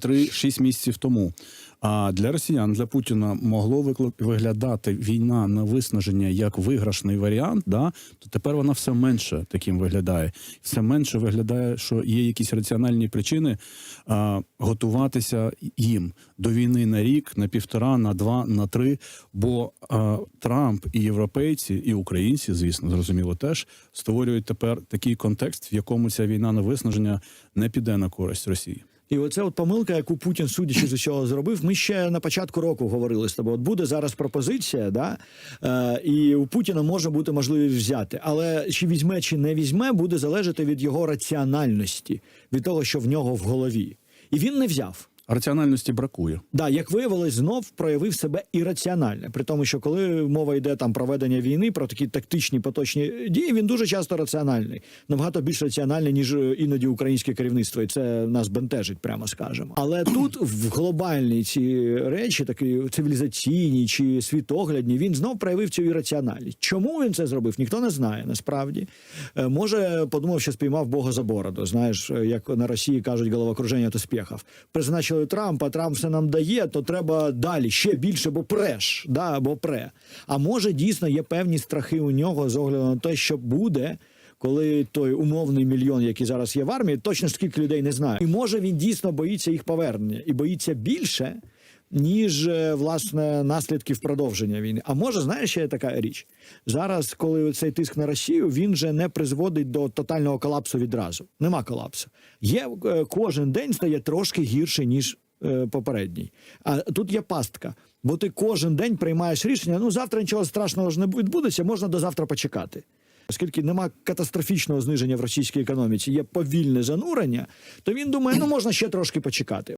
3-6 місяців тому. А для росіян, для Путіна могло виглядати війна на виснаження як виграшний варіант, да, то тепер вона все менше таким виглядає. Все менше виглядає, що є якісь раціональні причини а, готуватися їм до війни на рік, на півтора, на два, на три. Бо а, Трамп і європейці, і українці, звісно, зрозуміло, теж створюють тепер такий контекст, в якому ця війна на виснаження не піде на користь Росії. І оце от помилка, яку Путін, судячи з усього, зробив. Ми ще на початку року говорили з тобою. От буде зараз пропозиція, да? е, і у Путіна може бути можливість взяти. Але чи візьме, чи не візьме, буде залежати від його раціональності, від того, що в нього в голові. І він не взяв. Раціональності бракує. Да, як виявилось, знов проявив себе ірраціонально. При тому, що коли мова йде там про ведення війни, про такі тактичні поточні дії, він дуже часто раціональний, набагато більш раціональний, ніж е, іноді українське керівництво, і це нас бентежить, прямо скажемо. Але тут в глобальні ці речі, такі цивілізаційні чи світоглядні, він знов проявив цю ірраціональність. Чому він це зробив? Ніхто не знає насправді. Е, Може, подумав, що спіймав Бога за бороду. Знаєш, е, як на Росії кажуть, головокруження то спєхав. Призначили Трампа, Трамп все нам дає, то треба далі ще більше, бо преш, да, бо пре. А може дійсно є певні страхи у нього з огляду на те, що буде. Коли той умовний мільйон, який зараз є в армії, точно скільки людей не знаю. І може він дійсно боїться їх повернення і боїться більше, ніж е, власне наслідків продовження війни. А може, знаєш, ще є така річ зараз, коли цей тиск на Росію, він же не призводить до тотального колапсу відразу. Нема колапсу. Є е, кожен день стає трошки гірше ніж е, попередній. А тут є пастка. Бо ти кожен день приймаєш рішення. Ну завтра нічого страшного ж не відбудеться, можна до завтра почекати. Оскільки нема катастрофічного зниження в російській економіці, є повільне занурення, то він думає, ну можна ще трошки почекати.